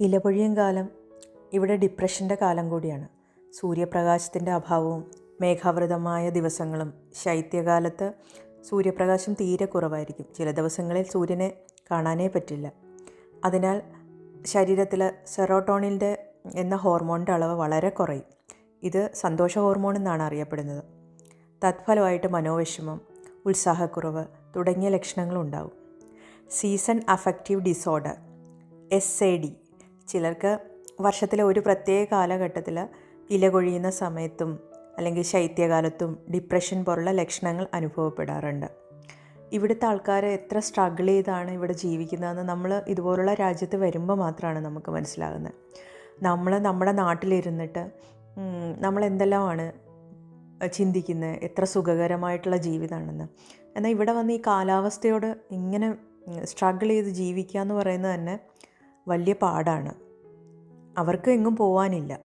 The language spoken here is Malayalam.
ഇലപൊഴിയും കാലം ഇവിടെ ഡിപ്രഷന്റെ കാലം കൂടിയാണ്. സൂര്യപ്രകാശത്തിന്റെ അഭാവവും മേഘാവൃതമായ ദിവസങ്ങളും ശൈത്യകാലത്ത് സൂര്യപ്രകാശം തീരെ കുറവായിരിക്കും. ചില ദിവസങ്ങളിൽ സൂര്യനെ കാണാനേ പറ്റില്ല. അതിനാൽ ശരീരത്തിൽ സെറോട്ടോണിന്റെ എന്ന ഹോർമോണിന്റെ അളവ് വളരെ കുറയും. ഇത് സന്തോഷ ഹോർമോൺ എന്നാണ് അറിയപ്പെടുന്നത്. തത്ഫലമായിട്ട് മനോവിഷമം ഉത്സാഹക്കുറവ് തുടങ്ങിയ ലക്ഷണങ്ങളുണ്ടാവും. Season affective disorder S A D ചിലർക്ക് വർഷത്തിലെ ഒരു പ്രത്യേക കാലഘട്ടത്തിൽ ഇല കൊഴിയുന്ന സമയത്തും അല്ലെങ്കിൽ ശൈത്യകാലത്തും ഡിപ്രഷൻ പോലുള്ള ലക്ഷണങ്ങൾ അനുഭവപ്പെടാറുണ്ട്. ഇവിടുത്തെ ആൾക്കാർ എത്ര സ്ട്രഗിൾ ചെയ്താണ് ഇവിടെ ജീവിക്കുന്നതെന്ന് നമ്മൾ ഇതുപോലുള്ള രാജ്യത്ത് വരുമ്പോൾ മാത്രമാണ് നമുക്ക് മനസ്സിലാകുന്നത്. നമ്മൾ നമ്മുടെ നാട്ടിലിരുന്നിട്ട് നമ്മൾ എന്തെല്ലാമാണ് ചിന്തിക്കുന്നത്? എത്ര സുഖകരമായിട്ടുള്ള ജീവിതമാണെന്ന്. എന്നാൽ ഇവിടെ വന്ന് ഈ കാലാവസ്ഥയോട് ഇങ്ങനെ സ്ട്രഗിൾ ചെയ്ത് ജീവിക്കുക എന്ന് പറയുന്നത് തന്നെ വലിയ പാടാണ്. അവർക്ക് എങ്ങും പോകാനില്ല